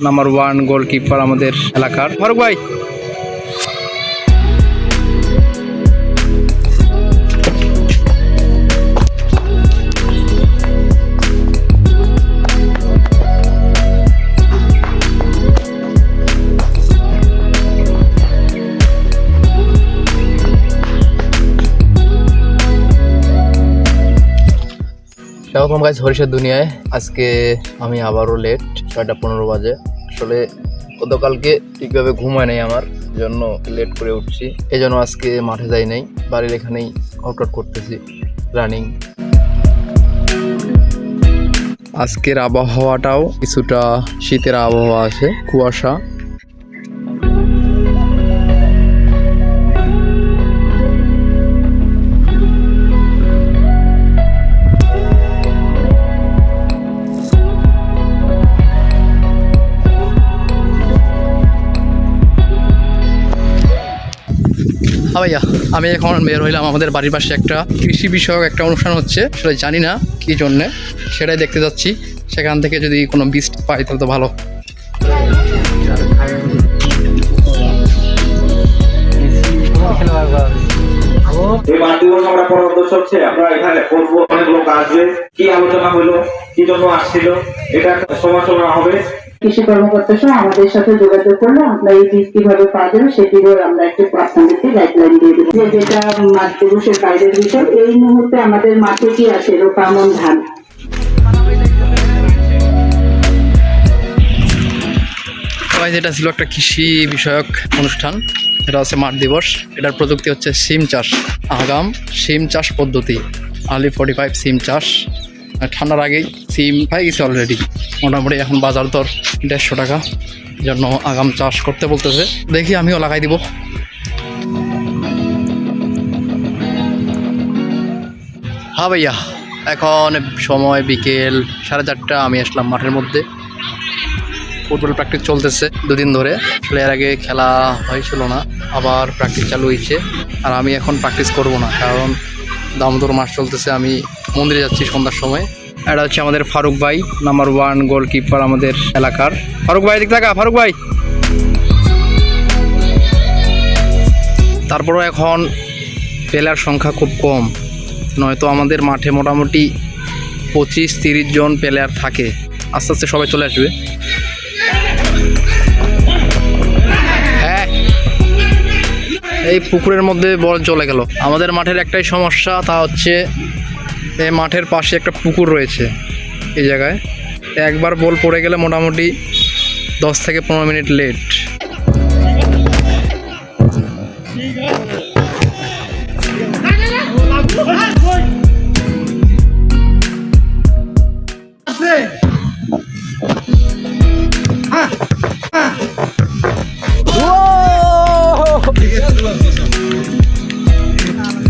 Number one goalkeeper আমাদের এলাকার। ফারুক ভাই স্বাগতম গাইজ হরিষের দুনিয়ায়। আজকে আমি আবারও লেট ছয়টা পনেরো বাজে। আসলে গতকালকে ঠিকভাবে ঘুম হয় নাই আমার, জন্য লেট করে উঠছি। এই জন্য আজকে মাঠে যাই নাই, বাড়ির এখানেই আউটআউট করতেছি রানিং আজকের আবহাওয়াটাও কিছুটা শীতের আবহাওয়া আছে, কুয়াশা। ভাইয়া, আমি এখন বের হইলাম আমাদের বাড়ির পাশে একটা কৃষি বিষয়ক একটা অনুষ্ঠান হচ্ছে, সেটা জানি না কী জন্যে, সেটাই দেখতে যাচ্ছি। সেখান থেকে যদি কোনো বীজ পাই তাহলে তো ভালো। আমরা এখানে করব অনেক লোক আসবে। কি আলোচনা হলো, কি জন্য আসছিল, এটা হবে। কৃষি কর্মকর্তা সহ আমাদের সাথে যোগাযোগ করলে আমরা এই বীজ কীভাবে পাওয়া যাবে সেটিরও আমরা একটা আপনাদেরকে গাইডলাইন দিয়ে দেবো। যে যেটা দিবসের বাইরের বিষয়, এই মুহূর্তে আমাদের মাঠে কি আছে? রোপামন ধান। যেটা ছিল একটা কৃষি বিষয়ক অনুষ্ঠান, এটা হচ্ছে মাঠ দিবস। এটার প্রযুক্তি হচ্ছে সিম চাষ আগাম, সিম চাষ পদ্ধতি, আলি ফর্টি ফাইভ সিম চাষ। ঠান্ডার আগেই সিম হয়ে গেছে অলরেডি মোটামুটি এখন বাজার দর দেড়শো টাকা, জন্য আগাম চাষ করতে বলতেছে। দেখি আমিও লাগাই দিব। হ্যাঁ ভাইয়া, এখন সময় বিকেল সাড়ে চারটা, আমি আসলাম মাঠের মধ্যে। ফুটবল প্র্যাকটিস চলতেছে দুদিন ধরে। আসলে এর আগে খেলা হয়েছিল না, আবার প্র্যাকটিস চালু হয়েছে। আর আমি এখন প্র্যাকটিস করব না, কারণ দামোদর মাস চলতেছে, আমি মন্দিরে যাচ্ছি সন্ধ্যার সময়। এটা হচ্ছে আমাদের ফারুক ভাই নাম্বার ওয়ান গোলকিপার আমাদের এলাকার। ফারুক ভাই দিক থাকা ফারুক ভাই। তারপরেও এখন প্লেয়ার সংখ্যা খুব কম, নয়তো আমাদের মাঠে মোটামুটি পঁচিশ তিরিশ জন প্লেয়ার থাকে। আস্তে আস্তে সবাই চলে আসবে। এই পুকুরের মধ্যে বল চলে গেল। আমাদের মাঠের একটাই সমস্যা, তা হচ্ছে এই মাঠের পাশে একটা পুকুর রয়েছে এই জায়গায়। একবার বল পড়ে গেলে মোটামুটি দশ থেকে পনেরো মিনিট লেট।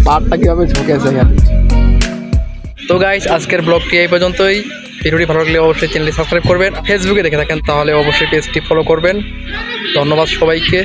পাটটা কীভাবে ঝুঁকেছে এখানে তো গাইস আজকের ব্লগটি এই পর্যন্তই। ভিডিওটি ভালো লাগলে অবশ্যই চ্যানেলটি সাবস্ক্রাইব করবেন। ফেসবুকে দেখে থাকেন, তাহলে অবশ্যই পেজটি ফলো করবেন। ধন্যবাদ সবাইকে।